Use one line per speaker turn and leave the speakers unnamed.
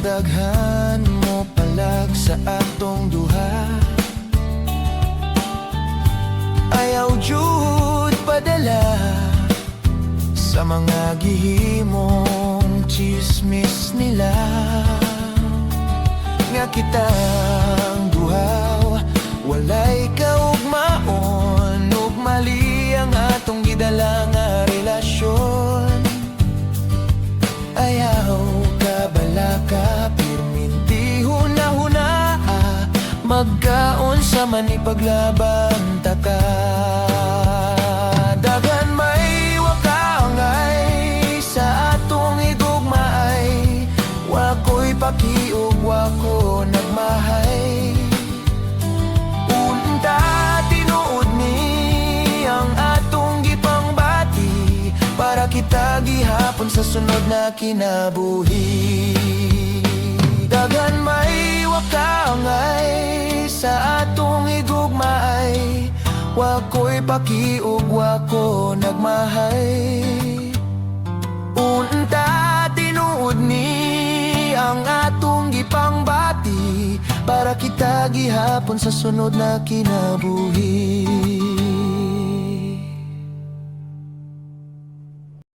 daghan mo palag sa atong duha. Ayaw jud padala Sa mga gihimong chismis nila. Nga kitang duhaw Walay kaugmaon Ug mali ang atong gidala Magkaon sa manipaglaban taka Dagan may wakangay Sa atong igugmaay. Wako'y pakiug wako nagmahay. Unta tinuod ni ang atong gipangbati Para kita gihapon sa sunod na kinabuhi igugmaay Wako'y pakiug wako nagmahay Unta tinuod ni ang atong gipangbati Para kita gihapon sa sunod na kinabuhi